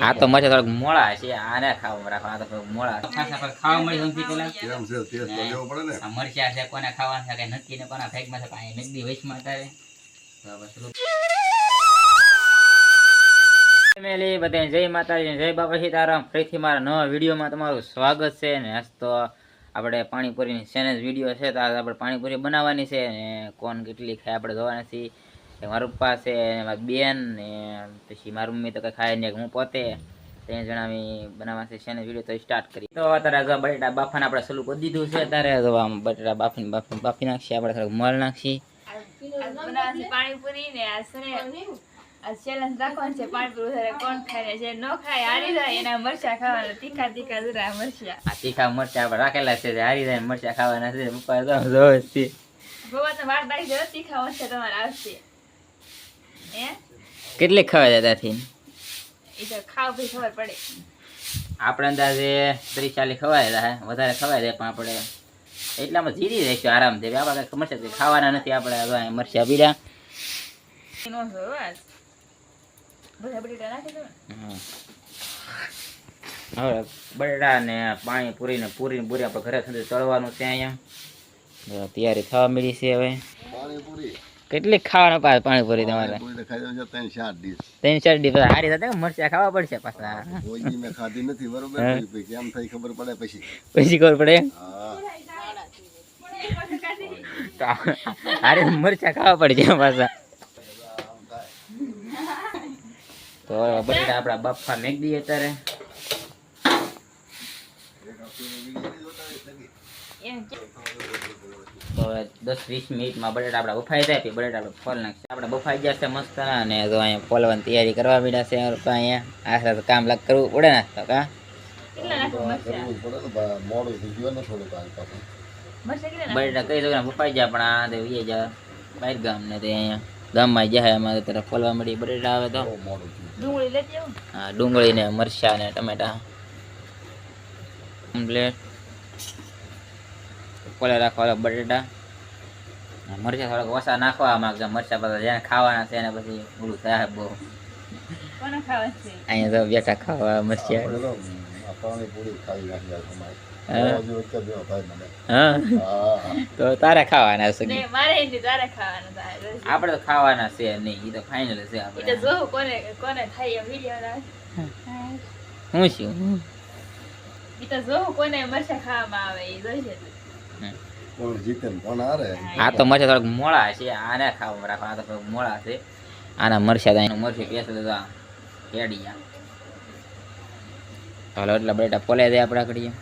આ તો મરચા થોડાક મોળા છે આને ખાવા રાખવા આ તો થોડાક મોળા. ખાવા મરચા છે કોને ખાવાના છે કઈ નક્કી ને કોના ફેંકમાં છે નકદી વચમાં તારે તો ફેમિલી બધાને જય માતાજી જય બાબા સીતારામ. ફરીથી મારા નવા વિડીયોમાં તમારું સ્વાગત છે ને આજ તો આપણે પાણીપુરીની ચેલેન્જ વીડિયો છે, તો આપણે પાણીપુરી બનાવવાની છે અને કોણ કેટલી ખાય આપણે જોવાના છીએ મારા પપ્પા છે, ને મારી બેન, ને પછી મારી મમ્મી તો કઈ ખાય નહીં, હું પોતે. તે જણાવી બનાવવા છે ચેલેન્જ વીડિયો તો સ્ટાર્ટ કરી તો અત્યારે બટેટા બાફાને આપણે સલું કરી દીધું છે. ત્યારે તો આમ બટેટા બાફીને બાફી બાફી નાખીએ, આપણે થોડુંક મળ નાખીએ. પાણીપુરી ને આ challenge રાખવાનું છે પાણી પૂરું થાય કોણ ખાય છે ન ખાય હારી જાય. એના મરચાં ખાવાના તીખા તીખા જરા મરચાં. આ તીખા મરચા આપણે રાખેલા છે હારી જાય મરચા ખાવાના છે પપ્પા તો જોવે છે ગોવા તો વાર બાકી જરા તીખા મરચા તમારે આવશે. હે? કેટલી ખવાય દાદાથી એ તો ખાવ ભી ખબર પડે. આપણે અંદાજે ત્રીસ ચાલીસ ખવાય જાય વધારે ખવાય જાય પણ આપણે એટલામાં જીરી રહીશું આરામથી. આપણે મરચા ખાવાના નથી આપણે મરચા પીડા નો આજ બધા બટેટા નાખી દો ને. હમ. હવે બટેટા ને? પાણી પૂરીને પૂરીને પૂરી આપણે ઘરે સુધી તળવાનું છે અહીંયા. તૈયારી થવા મળી છે હવે. પાણીપુરી. કેટલી ખાવાના પાછા પાણીપુરી તમારે? ત્રણ ચાર ડીશ ત્રણ ચાર દિવસ. હારી મરચા ખાવા પડશે પાછા. કોઈ મેં ખાધી નથી બરોબર? પછી કેમ થઈ ખબર પડે પછી? પછી ખબર પડે હારે મરચા ખાવા પડશે પાછા. તો બટેટા આપણા બફા મેક દઈએ અત્યારે. તો દસ વીસ મિનિટમાં બટેટા આપણા બફાઈ જાય પછી બટેટા આપણે ફોલ નાખશે. આપણે બફાઈ ગયા મસ્ત અને તો અહીંયા ફોલવાની તૈયારી કરવા મીડા છે તો અહીંયા. આ સાથે કામ લાગ કરવું પડે ને તો કા? બટેટા કઈ જગ્યાએ બફાઈ જાય પણ આ તો વીએ બહાર ગામ ને તે અહીંયા. ગામમાં જાય અમારે તરફ ફોલવા મળી બટેટા આવે તો. મોડું ડુંગળી લેતી આવું? હા ડુંગળી ને મરચા ને ટમેટા. ઓમલેટ કોલે રાખવા બટેટા. ને મરચા થોડાક ઓછા નાખવા માંગતા મરચા બધા જેને ખાવાના છે એને પછી ઓલું થાય બહુ. અહીંયા તો બેઠા ખાવા મરચા. આપણે તો તારે ખાવાના છે ને મારે તારે ખાવાનું થાય આપણે તો ખાવાના છે નહીં એ તો ફાઇનલ છે આપણે. કોને કોને થાય હું? છું તો કોને મરચાં ખાવામાં આવે એ જોઈ છે તું. કોણ જીતે કોણ હારે? આ તો મરચા થોડાક મોળા છે આને ખાવા આ તો થોડાક મોળા છે. આના મરચા તો એનું મરચી પેસ તો કેડી હાલો એટલા બટેટા પોલાઈ દે આપણે આકડીએ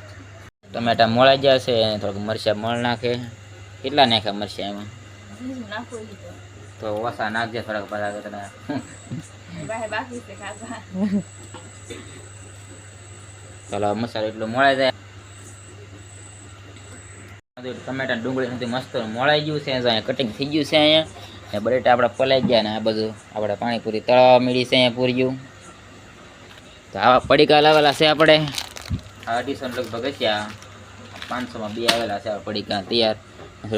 ટમેટા મોળાઈ ગયા છે થોડુંક મરચાં મળ નાખે. કેટલા નાખે મરચાં એમાં? તો ઓછા નાખજે થોડાક બધા તને ચાલો મસાલો એટલો મોળાઈ જાય. ટમેટા ડુંગળી નથી મસ્ત મોળાઈ ગયું છે, અહીંયા કટિંગ થઈ ગયું છે અહીંયા. ને બટેટા આપણે પલાઈ ગયા ને આ બધું. આપણે પાણીપુરી તળાવવા મળી છે અહીંયા પૂર્યું તો આવા પડીકા લાવેલા છે આપણે. અઢીસો લગભગ હશે પાંચસોમાં બે આવેલા છે પડીકા તૈયાર.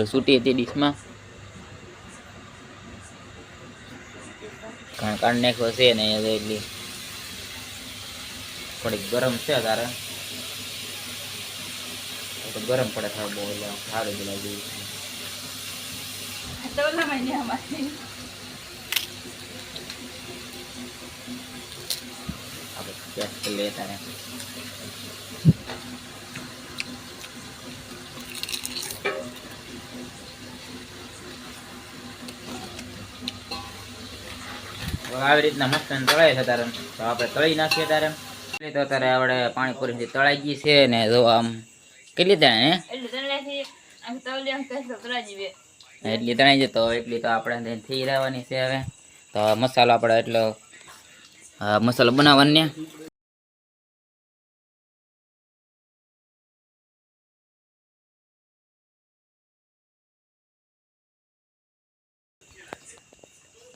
સૂટી હતી ડીશમાં કાઢ નાખ્યો છે ને હવે એટલી થોડીક ગરમ છે તારે તો ગરમ પડે થાય બહુ એટલે સારું તો ઓલામાં આપણે ટેસ્ટ કરી આવી રીતના મસ્ત તળાય છે તારે. તો આપણે તળી નાખીએ તારે. એટલે તો તારે આપણે પાણીપુરી તળાઈ ગઈ છે ને જો આમ કેટલી હે એટલે તણાઈ જતો એટલી તો આપણે થઈ રહેવાની છે હવે. તો મસાલો આપણે એટલો મસાલો બનાવવાનો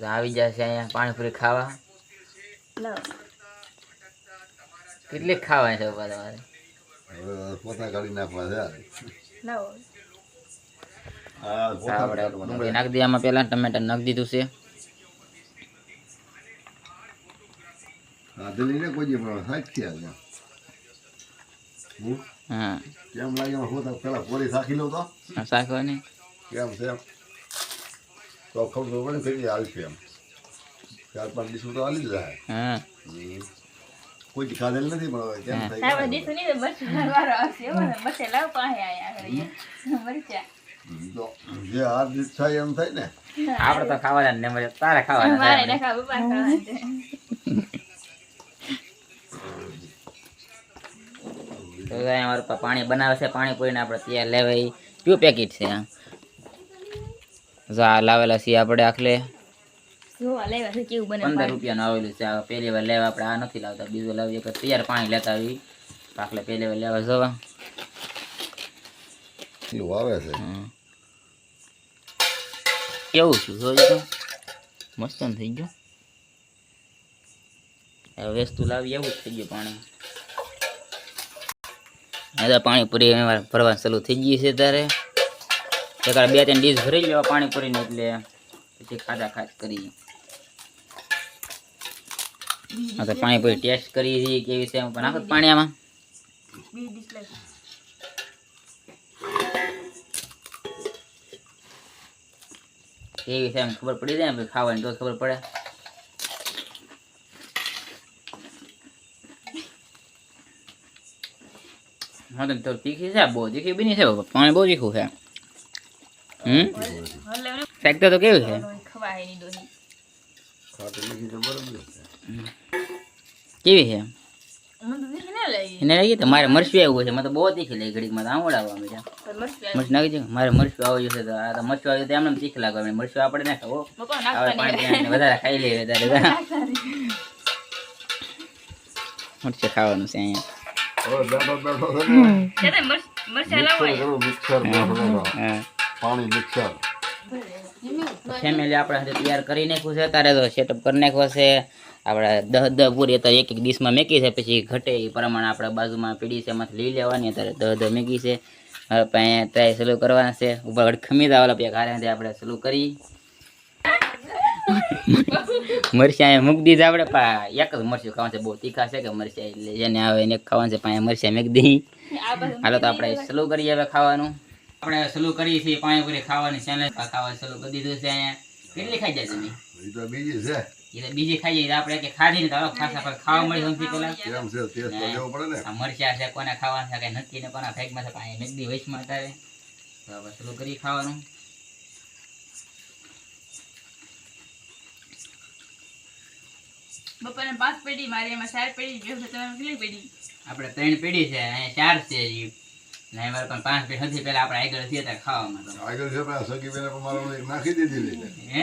તો આવી જશે અહીંયા પાણીપુરી ખાવા? કેટલી ખાવાની છે બાપા તમારે? પોતા કાઢી નાખવા છે આપણે ડુંગળી નાખી આમાં પહેલા ટમેટા નાખી દીધું છે. કોઈ પણ સાચી. હું? કેમ લાગે હોતા પેલા પોરી શાખી લઉં તો? આ કેમ છે તો ખબર પડે ને કઈ હાલશે એમ. ચાર પાંચ દિવસ તો હાલી જ જાય હા. કોઈ ખાધેલ નથી પણ હવે કેમ થાય નહીં? આવશે લાવ પાસે આયા જે હાથ દીધ થાય એમ થાય ને. આપણે તો ખાવાના ને મજા તારે ખાવાના મારે ખાવા પાણી બનાવે છે પાણી પૂરીને આપણે ત્યાં લેવાય. કયું પેકેટ છે? આ જા લાવેલા છીએ આપણે આખલે. છે કેવું બને પંદર રૂપિયા રૂપિયાનું આવેલું છે આ પહેલી વાર લેવા આપણે આ નથી લાવતા. બીજું લાવીએ કે તૈયાર પાણી લેતા આવી આખલે પહેલી વાર લેવા જવા. આવે છે. હમ. કેવું છું જોઈ તો મસ્ત ને થઈ ગયું. હવે વસ્તુ લાવી એવું જ થઈ ગયું પાણી. હવે પાણી પૂરી ભરવા ચાલુ થઈ ગઈ છે ત્યારે એકાદ બે ત્રણ ડીશ ભરી લેવા પાણી પૂરીને એટલે પછી ખાધા ખાત કરી હા તો પાણી પૂરી ટેસ્ટ કરી છે, કેવી છે એમ પણ નાખો તો પાણી આમાં બીજી ડીશ લાવી. કેવી છે એમ ખબર પડી જાય ને પછી ખાવાની તો જ ખબર પડે હા, તો થોડી તીખી છે બહુ તીખી બની છે બાપા. પાણી બહુ તીખું છે હમ? તો કેવું છે? કેવી છે? એને લાગી તો મારે મરસી આવ્યું છે. મને તો બહુ તીખી લઈ ઘડીકમાં તો આંવડાવવા મીઠા પણ મસ્ત નાખી છે? મારે મરચું આવ્યું છે તો આ તો મરચું આવ્યું તો એમને એમ તીખી લાગવા માંડી. મરચું આપણે ના ખાવો વધારે ખાઈ લઈએ વધારે. મરચું ખાવાનું છે અહીંયા. બેઠો પાણી મિક્સર ફેમિલી આપણે તૈયાર કરી નાખ્યું છે. તારે તો સેટઅપ કરી નાખ્યો છે. આપણે દહ દહ પૂરી અત્યારે એક એક ડીશમાં મેકી છે. પછી ઘટે એ પ્રમાણે આપણે બાજુમાં પીડી છે. એમાંથી લઈ લેવાની. અત્યારે દહ દહ મેકી છે. હવે પછી ટ્રાય સલું કરવાના છે. ઉપર ખમી દાવાલા પછી ઘરે આપણે સલું કરી. મરચાં અહીંયા મૂકી દીધા આપણે. પા, એક જ મરચું ખાવાનું છે. બહુ તીખા છે કે મરચાં એટલે જેને આવે એને ખાવાનું છે. પાંચ મરચાં મેકી દઈ હાલો તો આપણે સલું કરીએ હવે ખાવાનું. આપણે સલું કરીએ છીએ પાણીપુરી ખાવાની ચેનલ ખાવા સલું કરી દીધું છે અહીંયા. કેટલી ખાઈ જાય તમે? એ તો બીજી છે. એ તો બીજી ખાઈ જાય આપણે કે ખાધી ને તો ખાસા પર ખાવા મળી સૌથી પહેલા કેમ છે? ટેસ્ટ તો લેવો પડે ને. આ મરચા છે કોને ખાવાના છે કઈ નક્કી ને કોના ફેંકમાં છે પાણી મેકદી વચમાં અત્યારે. તો હવે સલું કરી ખાવાનું. બપાને પાંચ પેઢી મારી એમાં ચાર પેઢી છે તમે કેટલી પેઢી આપણે ત્રણ પેઢી છે અહીંયા ચાર છે હજી ને પણ પાંચ પેઢી સૌથી પહેલા આપણે આગળ છીએ ત્યાં ખાવામાં તો. આગળ છે પણ સગી બેને પણ મારો એક નાખી દીધી હે?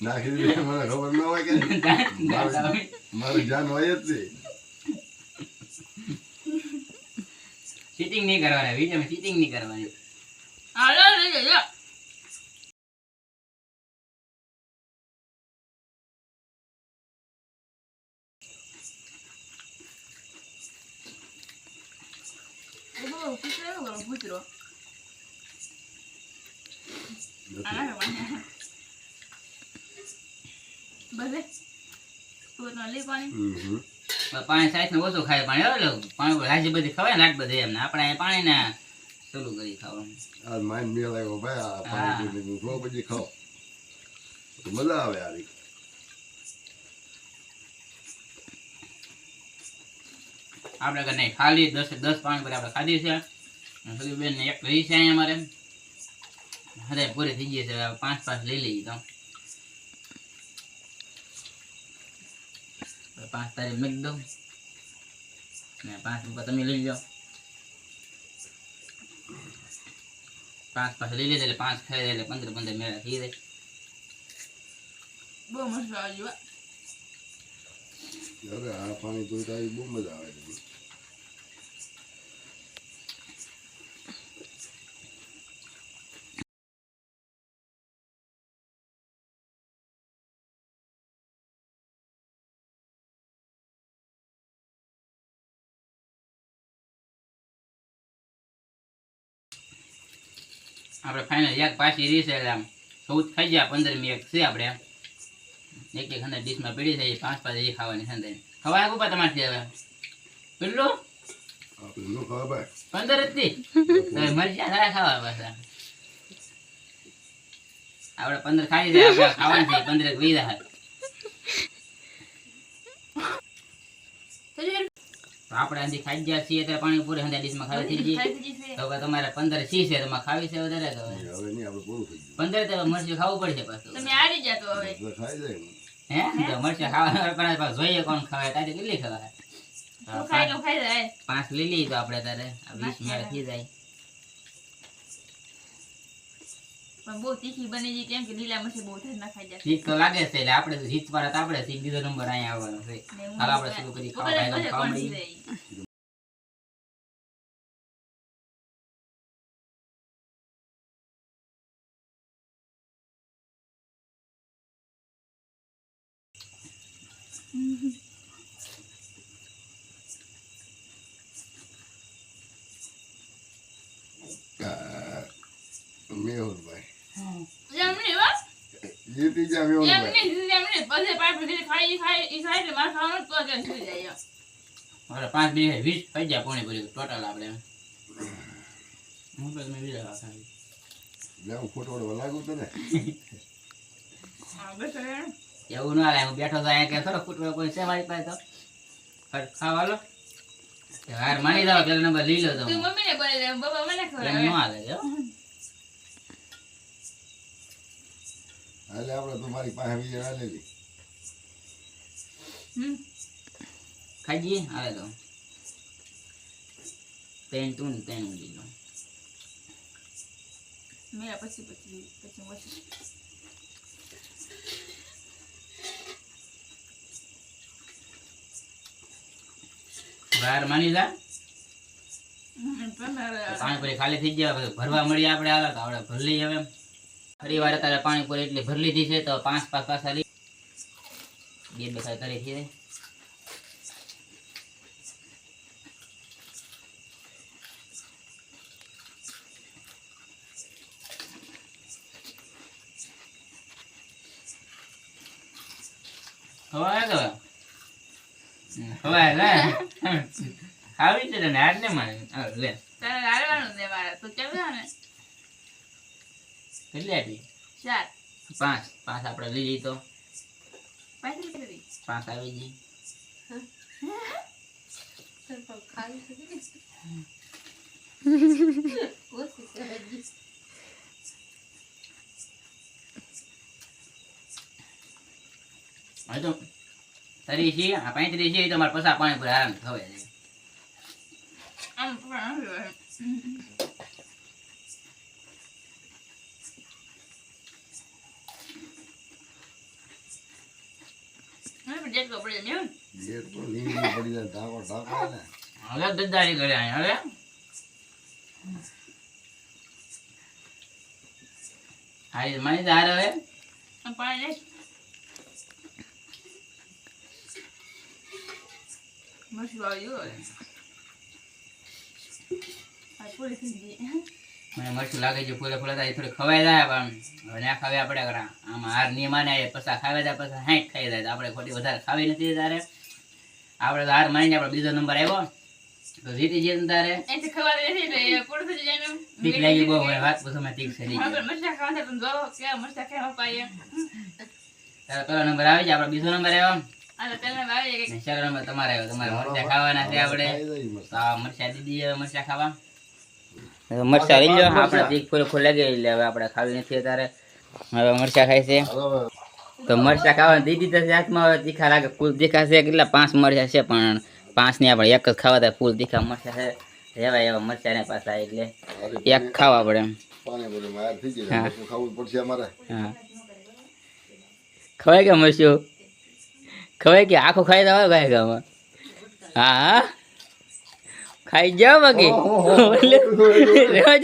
નાખી દીધી મને ખબર ન હોય કે મારે જાન હોય જ નહીં. ચીટિંગ નહીં કરવાની વિડીયોમાં ચીટિંગ નહીં કરવાની હાલો લઈ જજો ઓહો, પૂછડો એવો કરો, પૂછડો. આ નાખો પાણી. સાઈઝ ને ઓછું ખાય પાણી હવે પાણી હાજી બધી ખવાય ને આટ બધી એમ આપણે પાણી ને ચાલુ કરી ખાવાનું. માઇન્ડ મેળ આવ્યો ભાઈ પાણી મજા આવે આવી. આપણે કને ખાલી દસ દસ પાણી પર આપણે ખાધી છે. બેન એક રહી છે અહીંયા અમારે. હવે પૂરી થઈ ગઈ છે પાંચ પાંચ લઈ લઈએ તો. પાંચ તારીખ મૂકી દઉં ને પાંચ રૂપિયા તમે લઈ લો. પાંચ પાંચ લઈ લીધે એટલે પાંચ ખાઈ એટલે પંદર પંદર મેળા થઈ જાય. બહુ મસ્ત આવી અરે આ પાણી જોઈતા આવી બહુ મજા આવે આપણે ફાઇનલ એક પાછી રીસ એટલે આમ ચૌદ ખાઈ ગયા પંદર મિનિટ છે આપણે. એક એક અંદર ડીશમાં પીડી થઈ પાંચ પાંચ એ ખાવાની છે ખવાય ઉપર તમારથી હવે? ભાઈ. પંદર જ થી મરચા સારા ખાવા પાછા. આપણે પંદર ખાઈ જાય આપણે ખાવાની છે પંદર વી જાય તો જે તો આપણે આથી ખાઈ ગયા છીએ ત્યારે પાણી પૂરી હંધા ડીશમાં ખાવી થઈ ગઈ. તો કે તમારે પંદર સી છે તમારે ખાવી છે વધારે તો હવે. હવે નહીં આપણે પૂરું થઈ પંદર તો મરચું ખાવું પડશે પાછું. તમે હારી જાતો હવે. ખાઈ જાય હે? તો મરચાં ખાવા પણ જોઈએ કોણ ખવાય તારે કેટલી ખવાય? તો તું ખાઈ લો પાંચ- લઈએ તો આપણે તારે. વીસ મિનિટ થઈ જાય. પણ બહુ તીખી બની ગઈ કેમ કે લીલા મરચી બહુ થાય ના ખાઈ જાય. ઠીક તો લાગે છે એટલે આપણે રીત આપણે થી બીજો નંબર અહીંયા આવવાનો છે. હાલ આપણે શરૂ કરી ખાવા વગર- ભાઈ વગર ખાવા કોણ મળી જીવે? મેહુલભાઈ જમણી હો. જીતી ગયા મેહુલભાઈ જમણી, જમણી. પછી પાઇપ લીધી, ખાઈ, ખાઈ, ઈ ખાઈ મારે ખાવાનું તો જ સુઈ જાય એમ. પાંચ મિનિટ વીસ થઈ જાય પોણી પૂરી ટોટલ આપણે હું તો તમે બીજા ખાવી લે ખોટો લાગુ તને હા, એવું ના લાગે બેઠો તો અહીંયા કે ખરો ફૂટવા કોઈ છે મારી પાસે તો ખાવા લો હાર માની જાવ પેલો નંબર લઈ લો તો મમ્મી મમ્મીને બોલે બાબા મને ખબર. ન હાલે હાલે આપણે તો મારી પાસે બીજે ના લેવી ખાઈ જઈએ? આવે તો. પેન તું ને પેન લઈ લઉં મેરા પછી પછી પછી પછી. હાર માની જા. તમે- ખાલી થઈ ગયા ભરવા મળી આપણે આલા તો. આપણે ભર લઈએ હવે. ફરી વાર અત્યારે પાણીપુરી એટલી ભરી લીધી છે તો પાંચ પાંચ પાછા લઈ બે બસા કરી છે ખવાય તો? હમ, ખવાય લે. ખાવી છે ને આજ ને મારે. લે. તારે હારવાનું છે મારે. તું કેમ ને. કેટલી આપી ચાર. પાંચ. પાંચ આપણે લઈ લઈ તો પાંચ આવી જઈ તો તરી છે આ પાંત્રીસ છે તમારે પસા પાણી પર આરામ આમ પણ આમ કહેવાય. હમ. હવે પણ જેટલો પડે એમ એવું ને? ગેટ તો લીલી પડી જાય ઢાંકો ઢાંકો ને હવે દદ્દારી કરે હવે? હારી માની તો હવે? પાણી મસ્ત મરચું આવી ગયું હવે. આ ગઈ. મને મરચું લાગે છે ફૂલે ફૂલે થાય થોડી ખવાઈ જાય પણ હવે ના ખાવી આપણે આમાં હાર નહીં માને એ પછી ખાવા જાય પછી હાઈટ ખાઈ જાય. આપણે ખોટી વધારે ખાવી નથી તારે. આપણે તો હાર માની આપણે બીજો નંબર આવ્યો તો જીતી જઈએ તારે. લાગી બહુ મને વાત પૂછો મેં તીક છે. તારો પેલો નંબર આવી જાય આપણે બીજો નંબર આવ્યો તમારે આવ્યો તમારે મરચા ખાવાના છે આપણે. મરચા. દીદી મરચા ખાવા. મરચા લઈ લો આપણે તીક પૂરે ખુલે ગઈ એટલે હવે આપણે ખાવી નથી અત્યારે. હવે મરચા ખાય છે. તો મરચા ખાવા દીદી તો હાથમાં હવે તીખા લાગે. ફૂલ તીખા છે કેટલા? પાંચ મરચા છે પણ પાંચની આપણે એક જ ખાવા થાય. ફૂલ તીખા મરચા છે. રેવા એવા મરચા ને પાછા એટલે એક ખાવા પડે એમ. ખવાય કે મરશું ખવાય કે? આખો ખાઈ દવા ગાય ગામાં હા હા. ખાઈ જાવ બાકી.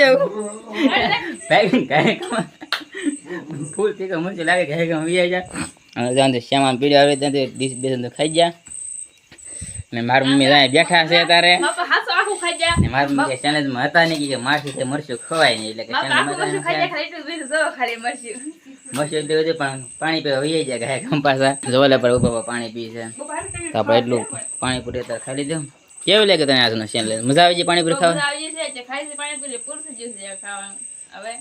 જાવ ભાઈ ફૂલ પીકો મરચું લાગે ગાય ગામાં વી જાય અને ત્યાં તો શ્યામાં પીડી આવે ત્યાં ડીશ બેસન તો ખાઈ જા ને મારી મમ્મી ત્યાં બેઠા છે તારે મારા મમ્મી માં હતા નહીં કે મારથી તે મરશું ખવાય નહીં એટલે કે મરચું ખાલી એટલું બીજું જો ખાલી મરચું મરશું એટલે પણ પાણી પીવા વહી જાય ગાય ગમ પાછા. જોલે પર ઊભા પાણી પી છે. તો આપણે એટલું પાણીપુરી અત્યારે ખાઈ લીધું. કેવું લાગે તને આજનો ચેલેન્જ મજા આવી ગઈ પાણીપુરી ખાવા મજા આવી જશે જે ખાઈ છે પાણી પૂરી પૂરું થઈ જશે ખાવાનું. હવે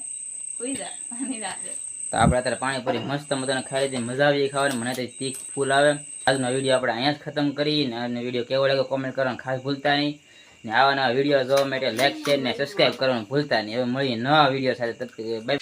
કોઈ જા પાણી રાતે. તો આપણે અત્યારે પાણીપુરી મસ્ત મજાને ખાઈ લીધી મજા આવી ખાવાની. મને તો તીખ ફૂલ આવે. આજનો વીડિયો આપણે અહીંયા જ ખતમ કરી ને આજનો વીડિયો કેવો લાગ્યો કોમેન્ટ કરવાનું ખાસ ભૂલતા નહીં. ને આવા નવા વીડિયો જોવા માટે લાઈક શેર ને સબસ્ક્રાઈબ કરવાનું ભૂલતા નહીં. હવે મળીએ નવા વીડિયો સાથે. બાય